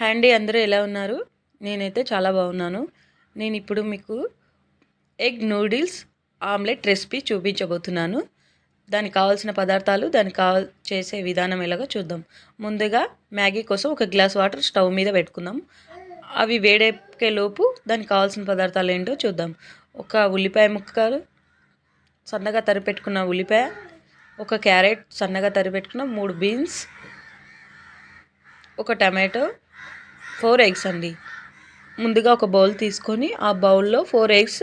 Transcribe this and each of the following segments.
Handy అందరూ ఎలా ఉన్నారు? నేనైతే చాలా బాగున్నాను. నేను ఇప్పుడు మీకు ఎగ్ నూడిల్స్ ఆమ్లెట్ రెసిపీ చూపించబోతున్నాను. దానికి కావాల్సిన పదార్థాలు దానికి కావాల్ చేసే విధానం ఎలాగో చూద్దాం. ముందుగా మ్యాగీ కోసం ఒక గ్లాస్ వాటర్ స్టవ్ మీద పెట్టుకుందాం. అవి వేడెక్కే లోపు దానికి కావాల్సిన పదార్థాలు ఏంటో చూద్దాం. ఒక ఉల్లిపాయ ముక్కలు సన్నగా తరిపెట్టుకున్న ఉల్లిపాయ ఒక క్యారెట్ సన్నగా తరిపెట్టుకున్న మూడు బీన్స్ ఒక టమాటో ఫోర్ ఎగ్స్ అండి. ముందుగా ఒక బౌల్ తీసుకొని ఆ బౌల్లో ఫోర్ ఎగ్స్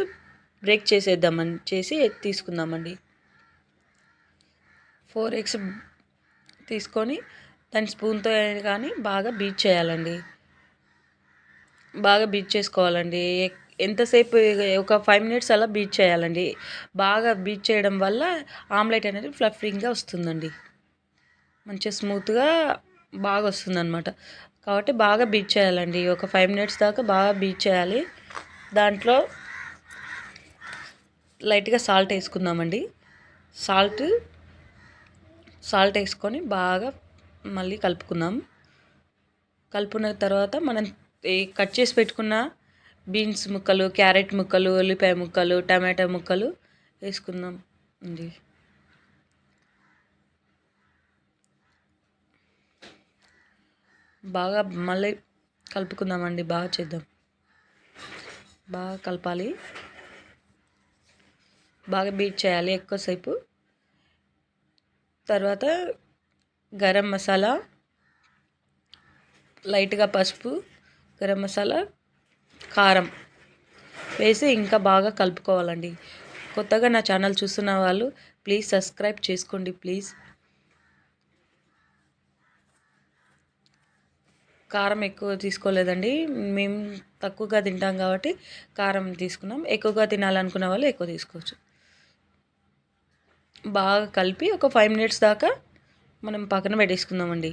బ్రేక్ చేసేద్దామని చేసి తీసుకుందామండి. ఫోర్ ఎగ్స్ తీసుకొని దాని స్పూన్తో కానీ బాగా బీట్ చేయాలండి. బాగా బీట్ చేసుకోవాలండి. ఎంతసేపు ఒక ఫైవ్ మినిట్స్ అలా బీట్ చేయాలండి. బాగా బీట్ చేయడం వల్ల ఆమ్లెట్ అనేది ఫ్లఫింగ్గా వస్తుందండి. మంచిగా స్మూత్గా బాగా వస్తుందన్నమాట కాబట్టి బాగా బీట్ చేయాలండి. ఒక ఫైవ్ మినిట్స్ దాకా బాగా బీట్ చేయాలి. దాంట్లో లైట్గా సాల్ట్ వేసుకుందామండి. సాల్ట్ సాల్ట్ వేసుకొని బాగా మళ్ళీ కలుపుకుందాం. కలుపుకున్న తర్వాత మనం కట్ చేసి పెట్టుకున్న బీన్స్ ముక్కలు క్యారెట్ ముక్కలు ఉల్లిపాయ ముక్కలు టమాటా ముక్కలు వేసుకుందాం అండి. బాగా మళ్ళీ కలుపుకుందామండి బాగా చేద్దాం. బాగా కలపాలి. బాగా బీట్ చేయాలి ఎక్కువసేపు. తర్వాత గరం మసాలా లైట్గా పసుపు గరం మసాలా కారం వేసి ఇంకా బాగా కలుపుకోవాలండి. కొత్తగా నా ఛానల్ చూస్తున్న వాళ్ళు ప్లీజ్ సబ్స్క్రైబ్ చేసుకోండి ప్లీజ్. కారం ఎక్కువ తీసుకోలేదండి. మేము తక్కువగా తింటాం కాబట్టి కారం తీసుకున్నాం. ఎక్కువగా తినాలనుకున్న వాళ్ళు ఎక్కువ తీసుకోవచ్చు. బాగా కలిపి ఒక ఫైవ్ మినిట్స్ దాకా మనం పక్కన పెట్టేసుకుందామండి.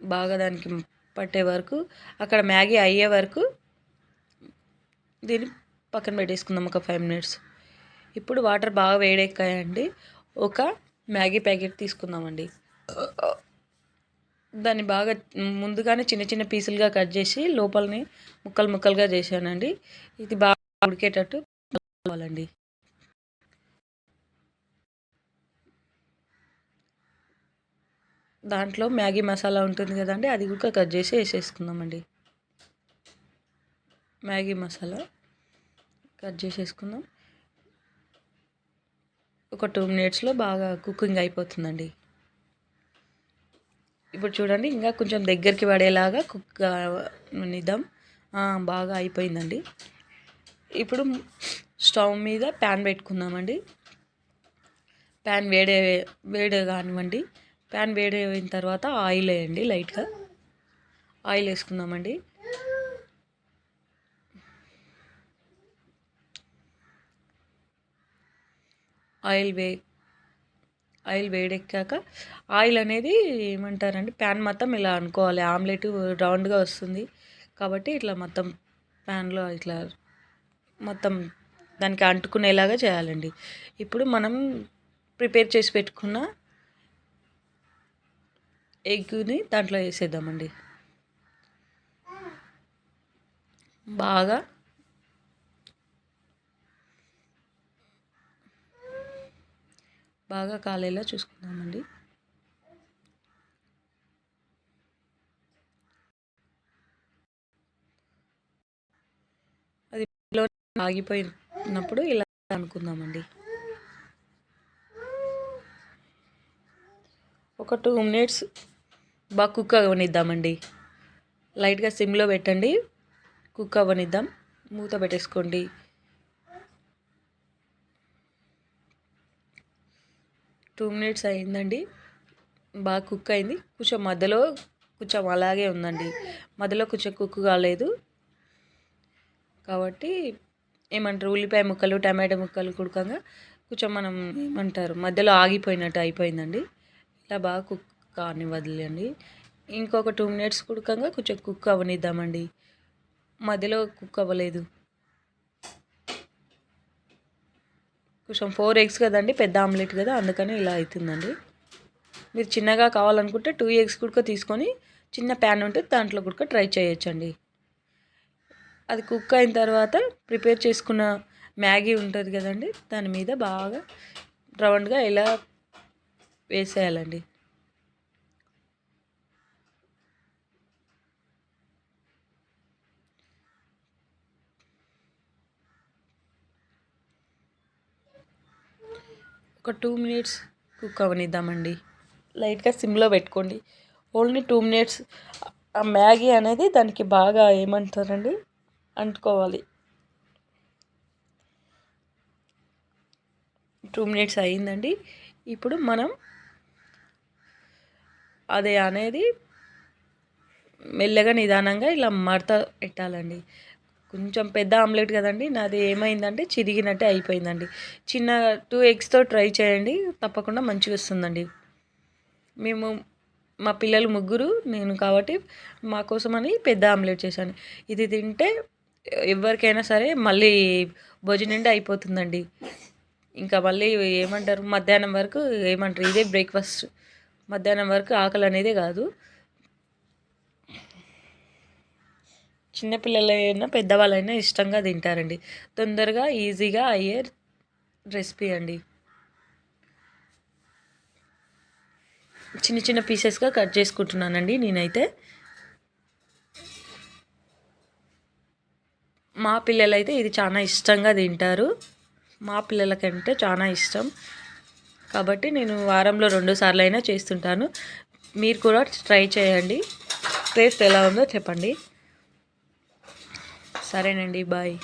బాగా దానికి పట్టే వరకు అక్కడ మ్యాగీ అయ్యే వరకు దీన్ని పక్కన పెట్టేసుకుందాం ఒక ఫైవ్ మినిట్స్. ఇప్పుడు వాటర్ బాగా వేడెక్కాయండి. ఒక మ్యాగీ ప్యాకెట్ తీసుకుందామండి. దాన్ని బాగా ముందుగానే చిన్న చిన్న పీసులుగా కట్ చేసి లోపలని ముక్కలు ముక్కలుగా చేశానండి. ఇది బాగా ఉడికేటట్టు కావాలండి. దాంట్లో మ్యాగీ మసాలా ఉంటుంది కదండి అది కూడా కట్ చేసి వేసేసుకుందామండి. మ్యాగీ మసాలా కట్ చేసేసుకుందాం ఒక టూ మినిట్స్లో బాగా కుకింగ్ అయిపోతుందండి. ఇప్పుడు చూడండి ఇంకా కొంచెం దగ్గరికి పడేలాగా కుక్ నిద్దాం బాగా అయిపోయిందండి. ఇప్పుడు స్టవ్ మీద ప్యాన్ పెట్టుకుందామండి. ప్యాన్ వేడే వేడే కానివ్వండి ప్యాన్ వేడి అయిన తర్వాత ఆయిల్ వేయండి లైట్గా. ఆయిల్ వేసుకుందామండి. ఆయిల్ వే ఆయిల్ వేడెక్కాక ఆయిల్ అనేది ఏమంటారండి ప్యాన్ మొత్తం ఇలా అనుకోవాలి. ఆమ్లెట్ రౌండ్గా వస్తుంది కాబట్టి ఇట్లా మొత్తం ప్యాన్లో ఇట్లా మొత్తం దానికి అంటుకునేలాగా చేయాలండి. ఇప్పుడు మనం ప్రిపేర్ చేసి పెట్టుకున్న ఎగ్ని దాంట్లో వేసేద్దామండి. బాగా బాగా కాలేలా చూసుకుందామండి. అది ఆగిపోయినప్పుడు ఇలా అనుకుందామండి. ఒక టూ మినిట్స్ బాగా కుక్ అవ్వనిద్దామండి లైట్గా సిమ్లో పెట్టండి. కుక్ అవ్వనిద్దాం మూత పెట్టేసుకోండి. టూ మినిట్స్ అయిందండి. బాగా కుక్ అయింది. కొంచెం మధ్యలో కొంచెం అలాగే ఉందండి. మధ్యలో కొంచెం కుక్ కాలేదు. కాబట్టి ఏమంటారు? ఉల్లిపాయ ముక్కలు టమాటా ముక్కలు కుడకంగా కొంచెం మనం ఏమంటారు? మధ్యలో ఆగిపోయినట్టు అయిపోయిందండి. ఇలా బాగా కుక్ కాని వదిలేండి ఇంకొక టూ మినిట్స్ కుడకంగా కొంచెం కుక్ అవ్వనిద్దామండి. మధ్యలో కుక్ అవ్వలేదు. కొంచెం ఫోర్ ఎగ్స్ కదండి పెద్ద ఆమ్లెట్ కదా అందుకని ఇలా అవుతుందండి మీరు చిన్నగా కావాలనుకుంటే టూ ఎగ్స్ కూడా తీసుకొని చిన్న ప్యాన్ ఉంటే దాంట్లో కూడా ట్రై చేయొచ్చండి. అది కుక్ అయిన తర్వాత ప్రిపేర్ చేసుకున్న మ్యాగీ ఉంటుంది కదండి దాని మీద బాగా రౌండ్గా ఇలా వేసేయాలండి. ఒక టూ మినిట్స్ కుక్ అవనిద్దామండి. లైట్గా సిమ్లో పెట్టుకోండి. Only two minutes. ఆ మ్యాగీ అనేది దానికి బాగా ఏమంటారండి? అంటుకోవాలి. టూ మినిట్స్ అయ్యిందండి. ఇప్పుడు మనం అది అనేది మెల్లగా నిదానంగా ఇలా మడత పెట్టాలండి. కొంచెం పెద్ద ఆమ్లెట్ కదండి నాది ఏమైందంటే చిరిగినట్టే అయిపోయిందండి. చిన్న టూ ఎగ్స్తో ట్రై చేయండి తప్పకుండా మంచిగా వస్తుందండి. మేము మా పిల్లలు ముగ్గురు నేను కాబట్టి మా కోసమని పెద్ద ఆమ్లెట్ చేశాను. ఇది తింటే ఎవరికైనా సరే మళ్ళీ భోజనం అయిపోతుందండి. ఇంకా మళ్ళీ ఏమంటారు మధ్యాహ్నం వరకు ఏమంటారు ఇదే బ్రేక్ఫాస్ట్. మధ్యాహ్నం వరకు ఆకలి అనేది కాదు. చిన్నపిల్లలైనా పెద్దవాళ్ళైనా ఇష్టంగా తింటారండి. తొందరగా ఈజీగా అయ్యే రెసిపీ అండి. చిన్న చిన్న పీసెస్గా కట్ చేసుకుంటున్నానండి నేనైతే. మా పిల్లలైతే ఇది చాలా ఇష్టంగా తింటారు. మా పిల్లలకంటే చాలా ఇష్టం. కాబట్టి నేను వారంలో రెండు సార్లు అయినా చేస్తుంటాను. మీరు కూడా ట్రై చేయండి. టేస్ట్ ఎలా ఉందో చెప్పండి. సరేనండి బాయ్.